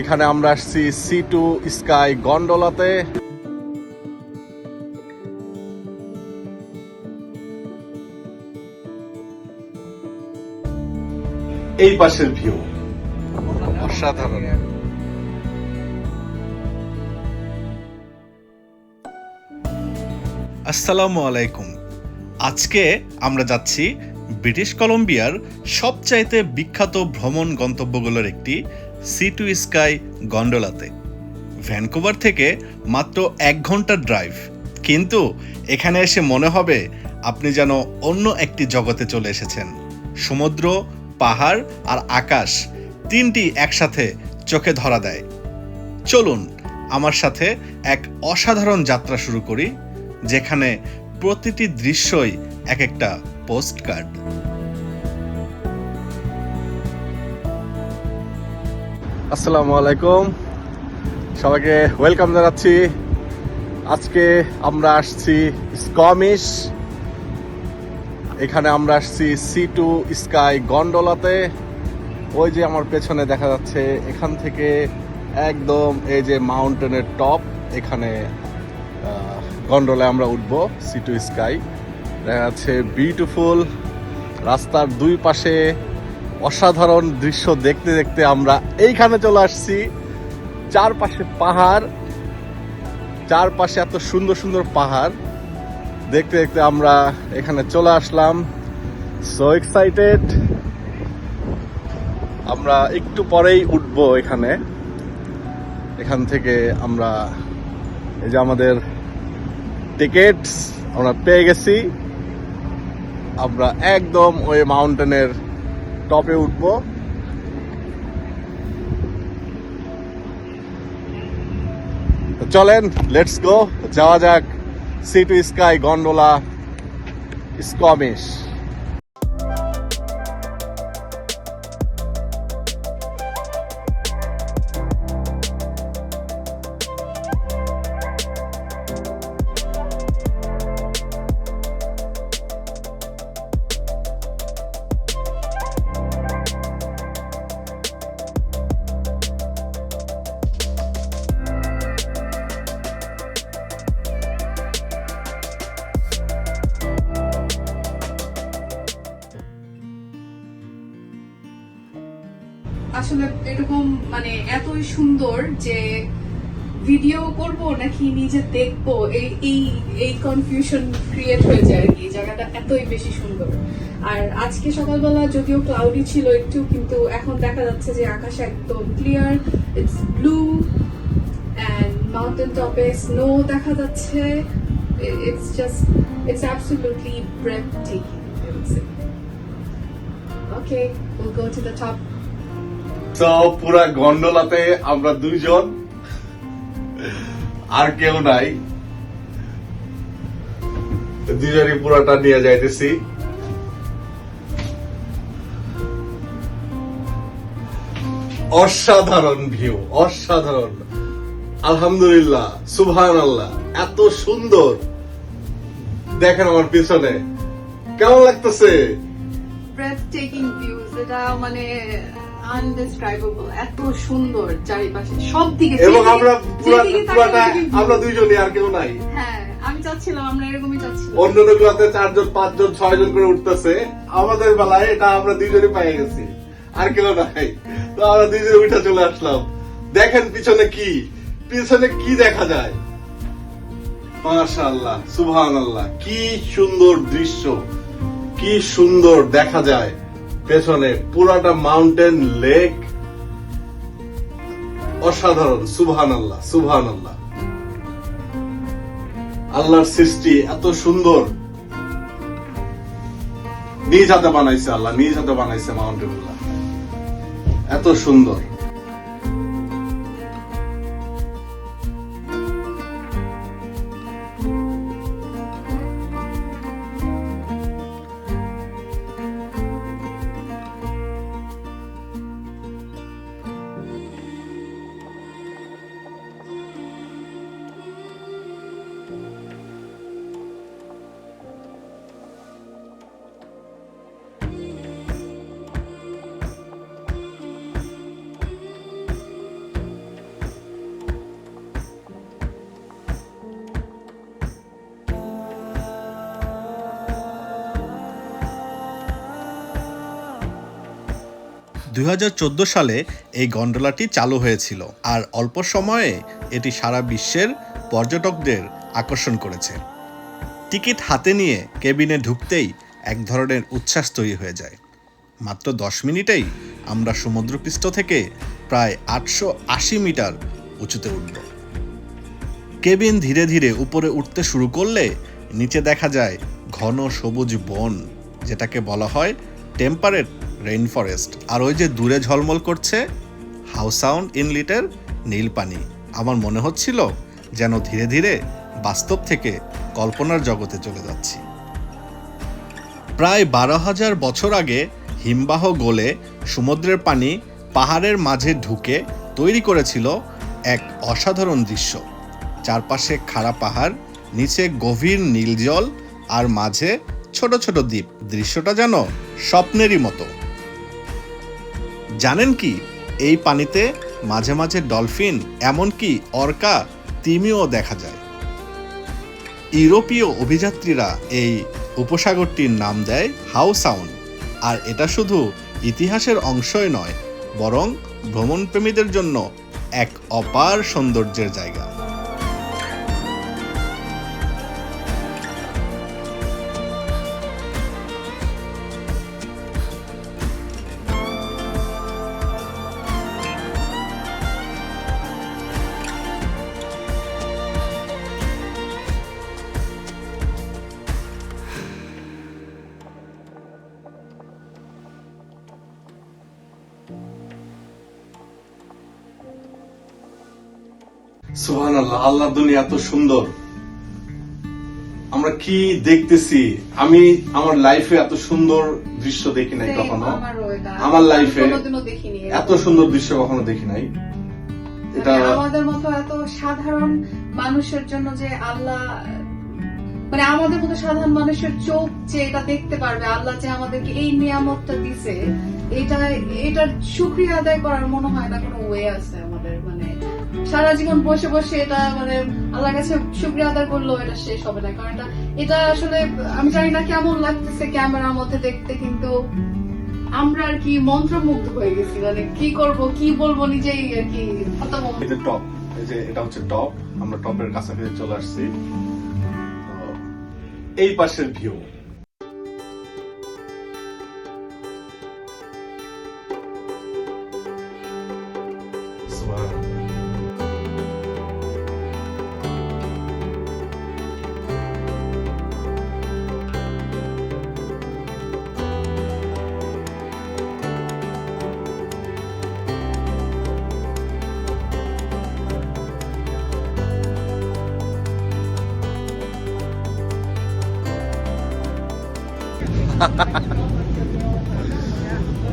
এখানে আমরা আসছি সি টু স্কাই গন্ডোলাতে এই পাশের ভিউ অসাধারণ। আসসালামু আলাইকুম। আজকে আমরা যাচ্ছি ব্রিটিশ কলম্বিয়ার সবচাইতে বিখ্যাত ভ্রমণ গন্তব্যগুলোর একটি সি টু স্কাই গন্ডোলাতে ভ্যানকুভার থেকে মাত্র এক ঘণ্টার ড্রাইভ কিন্তু এখানে এসে মনে হবে আপনি যেন অন্য একটি জগতে চলে এসেছেন। সমুদ্র, পাহাড় আর আকাশ তিনটি একসাথে চোখে ধরা দেয়। চলুন আমার সাথে এক অসাধারণ যাত্রা শুরু করি, যেখানে প্রতিটি দৃশ্যই এক একটা পোস্ট কার্ড আসসালামু আলাইকুম। সবাইকে ওয়েলকাম জানাচ্ছি। আজকে আমরা আসছি স্কমিশ। এখানে আমরা আসছি সি টু স্কাই গন্ডোলাতে। ওই যে আমার পেছনে দেখা যাচ্ছে, এখান থেকে একদম এই যে মাউন্টেনের টপ, এখানে গন্ডোলায় আমরা উঠবো, সি টু স্কাই। দেখা যাচ্ছে বিউটিফুল, রাস্তার দুই পাশে অসাধারণ দৃশ্য দেখতে দেখতে আমরা এইখানে চলে আসছি। চারপাশে পাহাড়। চারপাশে এত সুন্দর সুন্দর পাহাড়। দেখতে দেখতে আমরা এখানে চলে আসলাম। সো এক্সাইটেড আমরা একটু পরেই উঠবো এখানে। এখান থেকে আমরা এই যে আমাদের টিকিট আমরা পেয়ে গেছি। আমরা একদম ওই মাউন্টেনের টপে উঠবো। চলেন লেটস গো যাওয়া যাক sea to sky gondola Squamish. মানে এতই সুন্দর যে ভিডিও করব নাকি নিজে দেখব? এই এই এই কনফিউশন ক্রিয়েট হয়ে যায় আর কি জায়গাটা এতই বেশি সুন্দর। আর আজকে সকালবেলা যদিও ক্লাউডি ছিল একটু, কিন্তু এখন দেখা যাচ্ছে যে আকাশ একদম clear it's blue and mountain টপে স্নো দেখা যাচ্ছে। It's just it's absolutely breathtaking okay will go to the top তো পুরা গন্ডোলাতে আমরা দুইজন? আর কেউ নাই। দুজনই পুরাটা নিয়ে যাইতেছি। অসাধারণ ভিউ অসাধারণ। আলহামদুলিল্লাহ সুবহান আল্লাহ এত সুন্দর। দেখেন আমার পিছনে। কেমন লাগতেছে? ব্রেথটেকিং ভিউজ এটা মানে আনডেসক্রাইবেবল এত সুন্দর চারিপাশে সব দিকে এবং আমরা পুরাটা আমরা দুইজনই আর কেউ নাই। হ্যাঁ আমি চাচ্ছিলাম আমরা এরকমই চাচ্ছিলাম। গুলাতে চারজন পাঁচজন ছয় জন করে উঠতেছে। আমাদের বেলায় এটা আমরা দুইজনই পেয়ে গেছি। আর কেউ নাই। তো আমরা দুইজনে উঠে চলে আসলাম। দেখেন পিছনে কি? পিছনে কি দেখা যায়? মাশাআল্লাহ সুবহান আল্লাহ কি সুন্দর দৃশ্য। কি সুন্দর দেখা যায়। পেছনে পুরাটা মাউন্টেন লেক অসাধারণ সুবহান আল্লাহ সুবহান আল্লাহ আল্লাহর সৃষ্টি এত সুন্দর। নিজ হাতে বানাইছে আল্লাহ, নিজ হাতে বানাইছে মাউন্টেন এত সুন্দর। দু হাজার চোদ্দ সালে এই গন্ডোলাটি চালু হয়েছিল আর অল্প সময়ে এটি সারা বিশ্বের পর্যটকদের আকর্ষণ করেছে। টিকিট হাতে নিয়ে কেবিনে ঢুকতেই এক ধরনের উচ্ছ্বাস তৈরি হয়ে যায়। মাত্র দশ মিনিটেই আমরা সমুদ্রপৃষ্ঠ থেকে প্রায় আটশো আশি মিটার উঁচুতে উঠব। কেবিন ধীরে ধীরে উপরে উঠতে শুরু করলে নিচে দেখা যায় ঘন সবুজ বন, যেটাকে বলা হয় টেম্পারেট রেইন ফরেস্ট আর ওই যে দূরে ঝলমল করছে হাউসাউন্ড ইনলিটের নীল পানি আমার মনে হচ্ছিল যেন ধীরে ধীরে বাস্তব থেকে কল্পনার জগতে চলে যাচ্ছি। প্রায় বারো হাজার বছর আগে হিমবাহ গোলে সমুদ্রের পানি পাহাড়ের মাঝে ঢুকে তৈরি করেছিল এক অসাধারণ দৃশ্য। চারপাশে খাড়া পাহাড়, নিচে গভীর নীল জল, আর মাঝে ছোট ছোট দ্বীপ। দৃশ্যটা যেন স্বপ্নেরই মতো। জানেন কি, এই পানিতে মাঝে মাঝে ডলফিন, এমনকি অর্কা, তিমিও দেখা যায়। ইউরোপীয় অভিযাত্রীরা এই উপসাগরটির নাম দেয় হাউ সাউন্ড আর এটা শুধু ইতিহাসের অংশই নয়, বরং ভ্রমণপ্রেমীদের জন্য এক অপার সৌন্দর্যের জায়গা। আল্লাহ আল্লাহ দুনিয়া এত সুন্দর। আমরা কি দেখতেছি? আমি আমার লাইফে এত সুন্দর দৃশ্য দেখি নাই কখনো। আমার এরকম। এত সুন্দর দৃশ্য কখনো দেখি নাই। এটা মানে আমাদের মতো এত সাধারণ মানুষের জন্য যে আল্লাহ মানে আমাদের মতো সাধারণ মানুষের চোখ যে এটা দেখতে পারবে আল্লাহ যে আমাদেরকে এই নিয়ামতটা দিছে এটা এটার শুক্রিয়া আদায় করার মনে হয় না কোনো ওয়ে আছে আমাদের মানে সারা জীবন বসে বসে এটা মানে আল্লাহর কাছে শুক্রিয়া আদায় করলেও এটা শেষ হবে না। কারণ এটা এটা আসলে আমি জানি না কেমন লাগতেছে ক্যামেরার মধ্যে দেখতে কিন্তু আমরা আর কি মন্ত্রমুগ্ধ হয়ে গেছি। মানে কি করব কি বলব নিজেই আর কি যে টপ। এই যে এটা হচ্ছে টপ। আমরা টপের কাছাকাছি চলে আসছি। এই পাশের ভিউ।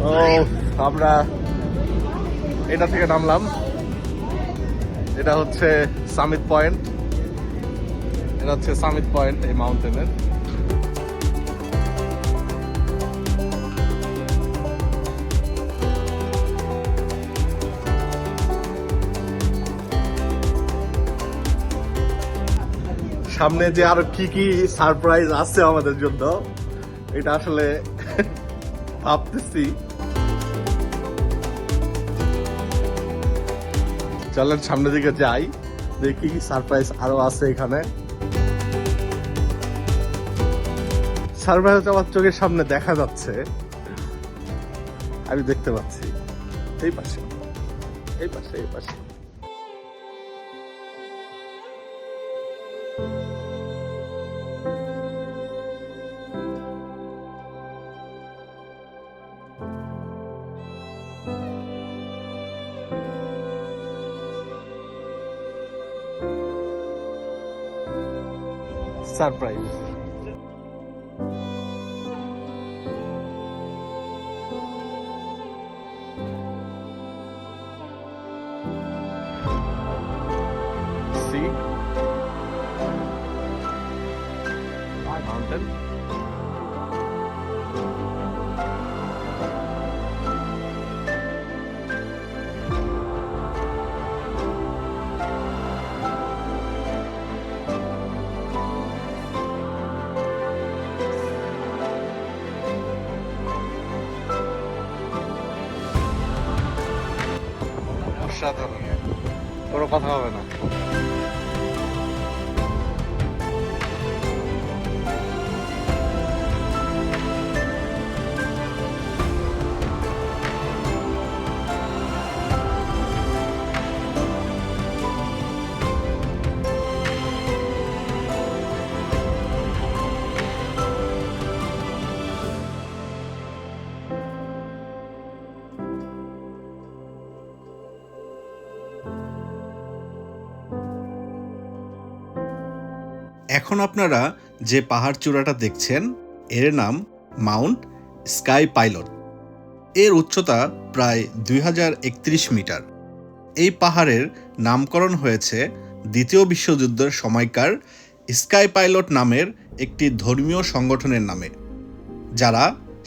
ও, আমরা এটা থেকে নামলাম। এটা হচ্ছে সামিট পয়েন্ট এটা হচ্ছে সামিট পয়েন্ট এই মাউন্টেনের সামনে যে আরও কি কি সারপ্রাইজ আছে আমাদের জন্য এটা আসলে ভাবতেছি। চলেন সামনের দিকে যাই, দেখি সারপ্রাইজ আরও আছে এখানে। সারপ্রাইজ আমার চোখের সামনে দেখা যাচ্ছে। আমি দেখতে পাচ্ছি। এই পাশে এই পাশে এই পাশে। Surprise See? Mountain. অসাধারণ কোনো কথা হবে না। এখন আপনারা যে পাহাড় চূড়াটা দেখছেন, এর নাম মাউন্ট স্কাই পাইলট। এর উচ্চতা প্রায় দুই হাজার একত্রিশ মিটার। এই পাহাড়ের নামকরণ হয়েছে দ্বিতীয় বিশ্বযুদ্ধের সময়কার স্কাই পাইলট নামের একটি ধর্মীয় সংগঠনের নামে, যারা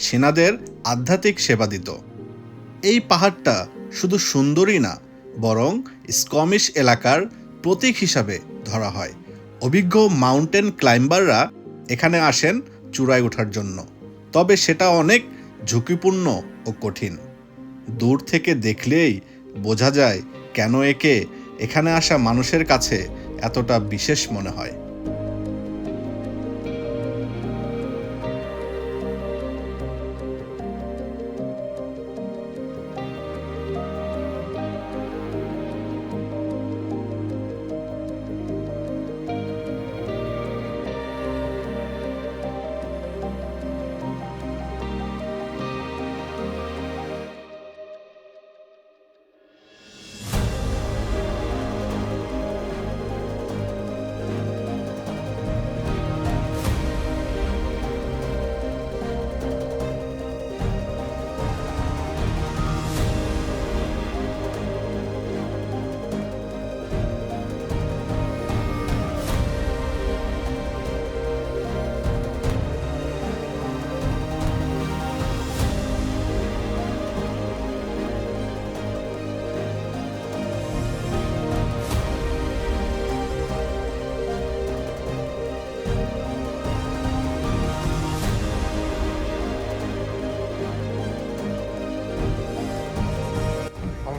সেনাদের আধ্যাত্মিক সেবা দিত। এই পাহাড়টা শুধু সুন্দরই না, বরং স্কমিশ এলাকার প্রতীক হিসাবে ধরা হয়। অভিজ্ঞ মাউন্টেন ক্লাইম্বাররা এখানে আসেন চূড়ায় ওঠার জন্য। তবে সেটা অনেক ঝুঁকিপূর্ণ ও কঠিন। দূর থেকে দেখলেই বোঝা যায় কেন একে এখানে আসা মানুষের কাছে এতটা বিশেষ মনে হয়।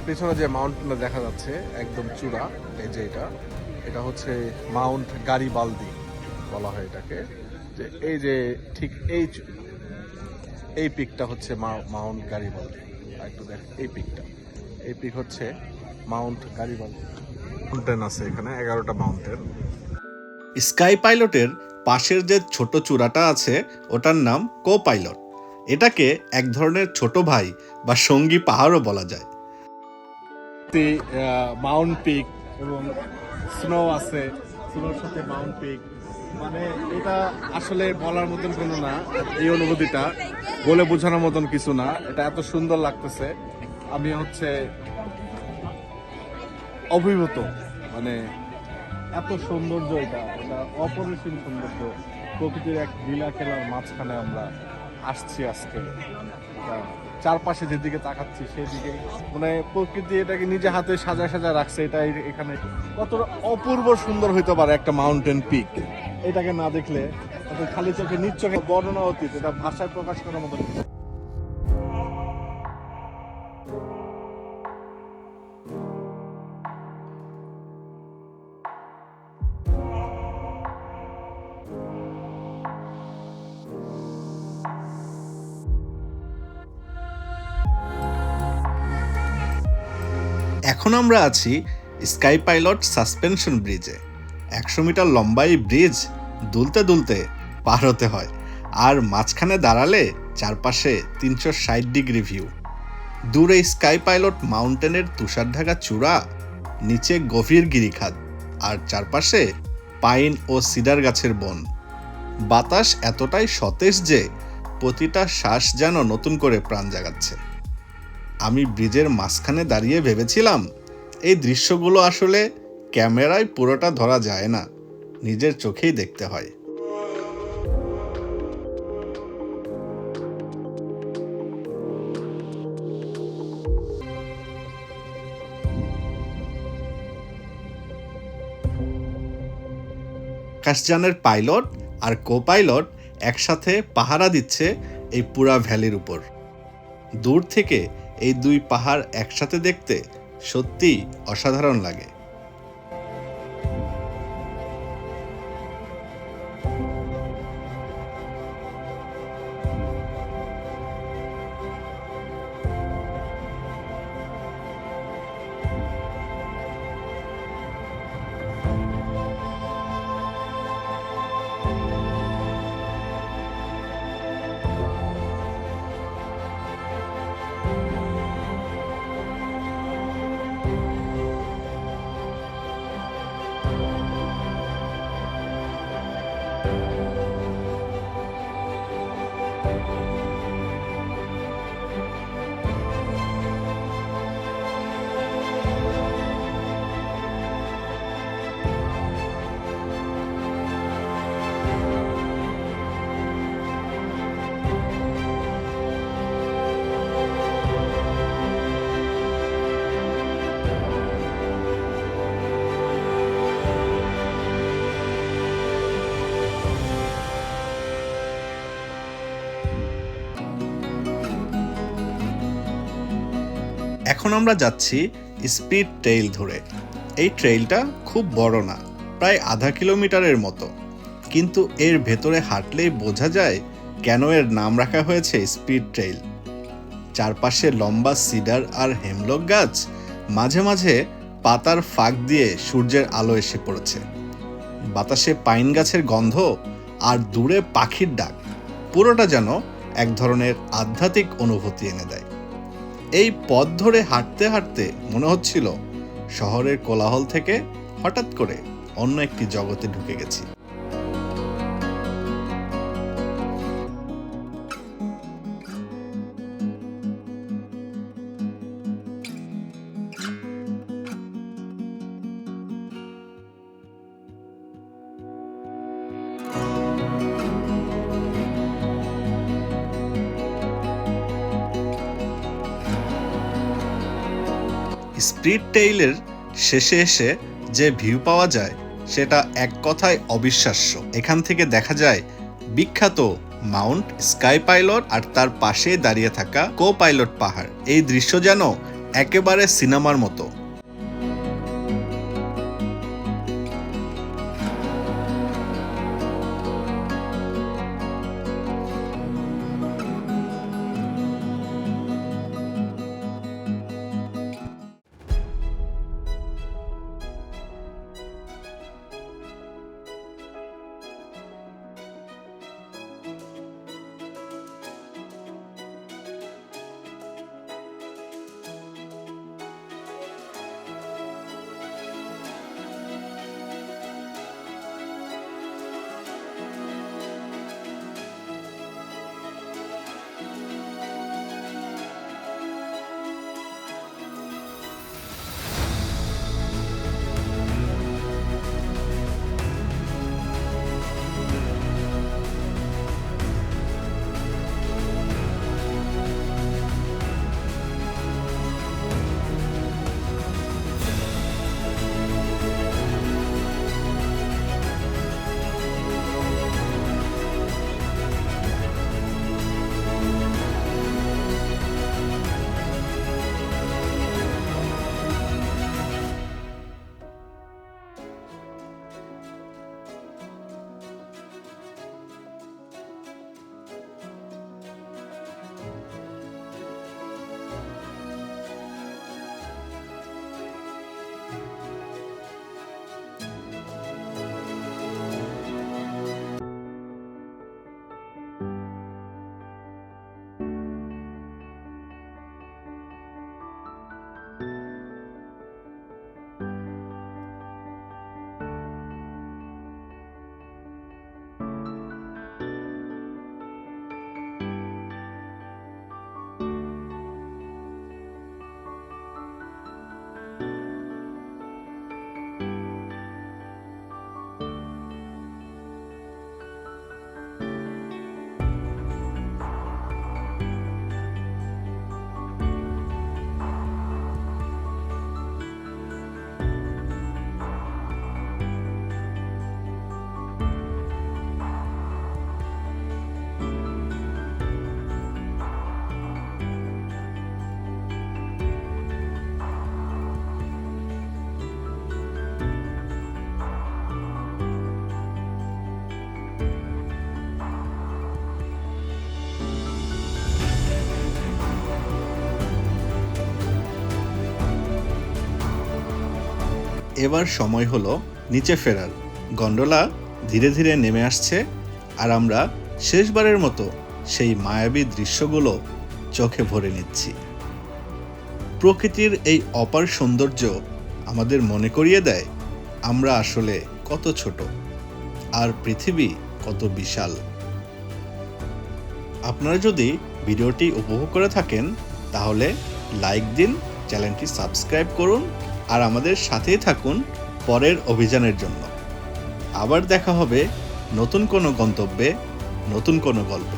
পেছনে যে মাউন্টটা দেখা যাচ্ছে, একদম চূড়া, এই যে এটা এটা হচ্ছে মাউন্ট গারিবালদি বলা হয় এটাকে। যে এই যে ঠিক এই এই পিকটা হচ্ছে মাউন্ট গারিবালদি। একটু দেখ, এই পিকটা। এই পিক হচ্ছে মাউন্ট গারিবালদি। মাউন্টেন আছে এখানে, এগারোটা মাউন্টেন। স্কাই পাইলটের পাশের যে ছোট চূড়াটা আছে, ওটার নাম কো পাইলট। এটাকে এক ধরনের ছোট ভাই বা সঙ্গী পাহাড়ও বলা যায়। মাউন্ট পিক এবং স্নো আছে স্নোর সাথে মাউন্ট পিক মানে এটা আসলে বলার মতন কোনো না, এই অনুভূতিটা। বলে বোঝানোর মতন কিছু না, এটা এত সুন্দর লাগতেছে। আমি হচ্ছে অভিভূত মানে এত সৌন্দর্য এটা এটা অপরিসীম সৌন্দর্য। প্রকৃতির এক লীলা খেলার মাঝখানে আমরা আসছি আজকে। চারপাশে যেদিকে তাকাচ্ছি, সেদিকে। মানে প্রকৃতি এটাকে নিজে হাতে সাজা সাজা রাখছে এটা এখানে। কত অপূর্ব সুন্দর হইতে পারে একটা মাউন্টেন পিক এটাকে না দেখলে খালি চোখে নিজ চোখে বর্ণনা অতীত, এটা ভাষায় প্রকাশ করার মতো এখন আমরা আছি স্কাই পাইলট সাসপেনশন ব্রিজে একশো মিটার লম্বা এই ব্রিজ দুলতে দুলতে পার হতে হয় আর মাঝখানে দাঁড়ালে চারপাশে তিনশো ষাট ডিগ্রি ভিউ দূরে স্কাই পাইলট মাউন্টেনের তুষার ঢাকা চূড়া, নিচে গভীর গিরিখাত আর চারপাশে পাইন ও সিডার গাছের বন। বাতাস এতটাই সতেজ যে প্রতিটা শ্বাস যেন নতুন করে প্রাণ জাগাচ্ছে। আমি ব্রিজের মাঝখানে দাঁড়িয়ে ভেবেছিলাম, এই দৃশ্যগুলো আসলে ক্যামেরায় পুরোটা ধরা যায় না, নিজের চোখেই দেখতে হয়। আকাশযানের পাইলট আর কো পাইলট একসাথে পাহারা দিচ্ছে এই পুরা ভ্যালির উপর। দূর থেকে এই দুই পাহাড় একসাথে দেখতে সত্যিই অসাধারণ লাগে। এখন আমরা যাচ্ছি স্পিড ট্রেইল ধরে। এই ট্রেইলটা খুব বড় না, প্রায় আধা কিলোমিটারের মতো। কিন্তু এর ভেতরে হাঁটলেই বোঝা যায় কেন এর নাম রাখা হয়েছে স্পিড ট্রেইল। চারপাশে লম্বা সিডার আর হেমলক গাছ মাঝে মাঝে পাতার ফাঁক দিয়ে সূর্যের আলো এসে পড়েছে। বাতাসে পাইন গাছের গন্ধ আর দূরে পাখির ডাক, পুরোটা যেন এক ধরনের আধ্যাত্মিক অনুভূতি এনে দেয়। এই পথ ধরে হাঁটতে হাঁটতে মনে হচ্ছিল শহরের কোলাহল থেকে হঠাৎ করে অন্য একটি জগতে ঢুকে গেছি। স্প্রিট টেইলের শেষে এসে যে ভিউ পাওয়া যায়, সেটা এক কথায় অবিশ্বাস্য। এখান থেকে দেখা যায় বিখ্যাত মাউন্ট স্কাই পাইলট আর তার পাশে দাঁড়িয়ে থাকা কো পাইলট পাহাড়। এই দৃশ্য যেন একেবারে সিনেমার মতো। এবার সময় হলো নিচে ফেরার। গন্ডোলা ধীরে ধীরে নেমে আসছে আর আমরা শেষবারের মতো সেই মায়াবী দৃশ্যগুলো চোখে ভরে নিচ্ছি। প্রকৃতির এই অপার সৌন্দর্য আমাদের মনে করিয়ে দেয় আমরা আসলে কত ছোট আর পৃথিবী কত বিশাল। আপনারা যদি ভিডিওটি উপভোগ করে থাকেন তাহলে লাইক দিন, চ্যানেলটি সাবস্ক্রাইব করুন আর আমাদের সাথেই থাকুন পরের অভিযানের জন্য। আবার দেখা হবে নতুন কোনো গন্তব্যে, নতুন কোনো গল্পে।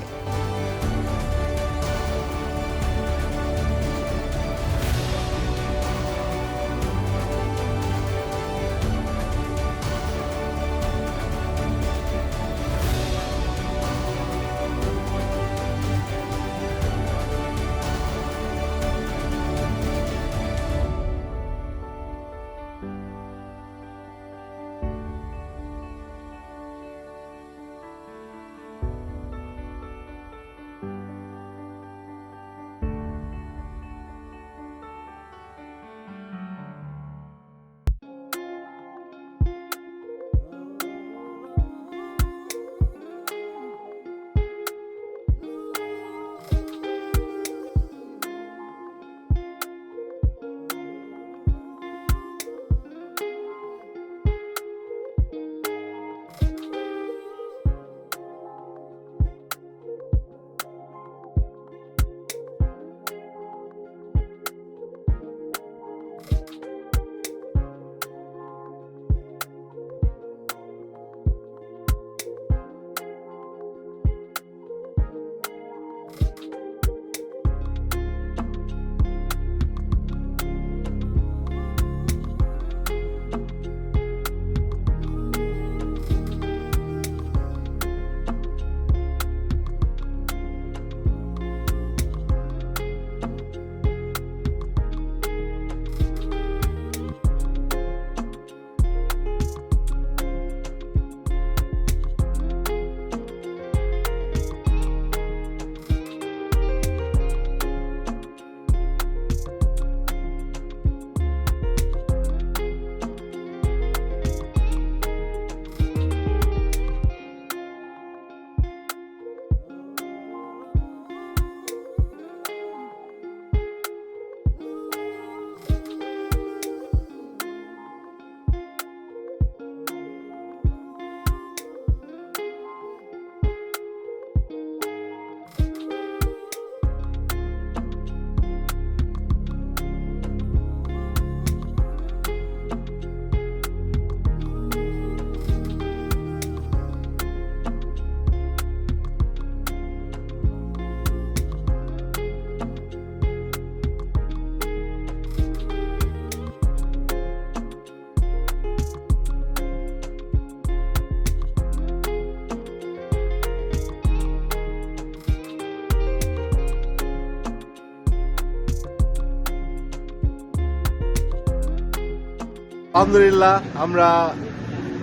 আলহামদুলিল্লাহ আমরা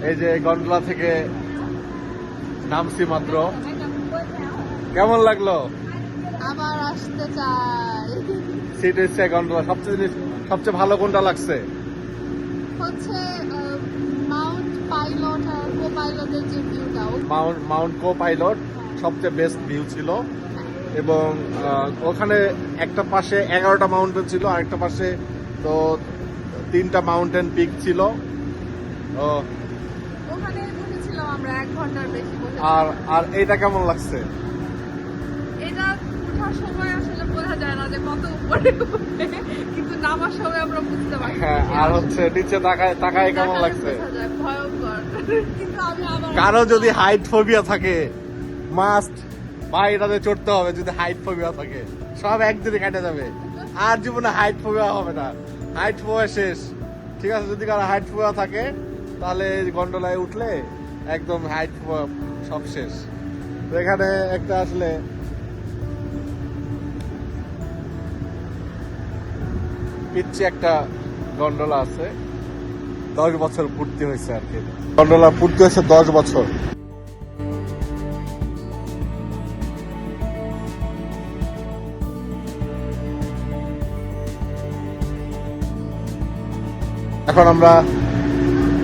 এই যে গন্ডলা থেকে নামছি মাত্র। কেমন লাগল? আবার আসতে চাই। সিট এসছে গন্ডলা সবচেয়ে জিনিস সবচেয়ে ভালো কোনটা লাগছে? হচ্ছে মাউন্ট পাইলট আর কো পাইলটের যে ভিউটা মাউন্ট মাউন্ট কো পাইলট সবচেয়ে বেস্ট ভিউ ছিল। এবং ওখানে একটা পাশে এগারোটা মাউন্টেন ছিল আর একটা পাশে তো তিনটা মাউন্টেন পিক ছিল। আর আর এইটা কেমন লাগছে? এটা ওঠার সময় আসলে বোঝা যায় না যে কত উপরে কিন্তু নামার সময় আমরা বুঝতে পারি হ্যাঁ আর হচ্ছে নিচে তাকায় তাকায় কেমন লাগছে? কারও যদি হাইট ফোবিয়া থাকে মাস্ট বা এটাতে চড়তে হবে যদি হাইট ফোবিয়া থাকে সব একদিনে কেটে যাবে। আর জীবনে হাইট ফোবিয়া হবে না। হাইট ফোবিয়া শেষ। ঠিক আছে, যদি কারও হাইট ফোবিয়া থাকে, তাহলে গন্ডলায় উঠলে একদম হাইট ফোবিয়া সব শেষ। তো এখানে একটা আসলে পিচ্ছি একটা গন্ডলা আছে। দশ বছর পূর্তি হয়েছে আর কি। গন্ডলা পূর্তি হয়েছে দশ বছর। এখন আমরা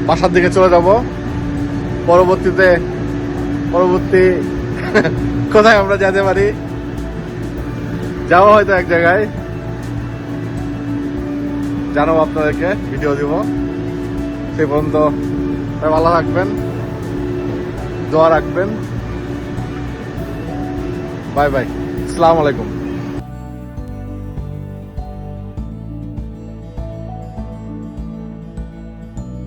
বাসার দিকে চলে যাব। পরবর্তীতে, পরবর্তী কোথায় আমরা যেতে পারি? যাওয়া হয়তো এক জায়গায়। জানাব আপনাদেরকে ভিডিও দিব। সেই পর্যন্ত ভালো থাকবেন। দোয়া রাখবেন। Bye bye. আসসালামু আলাইকুম।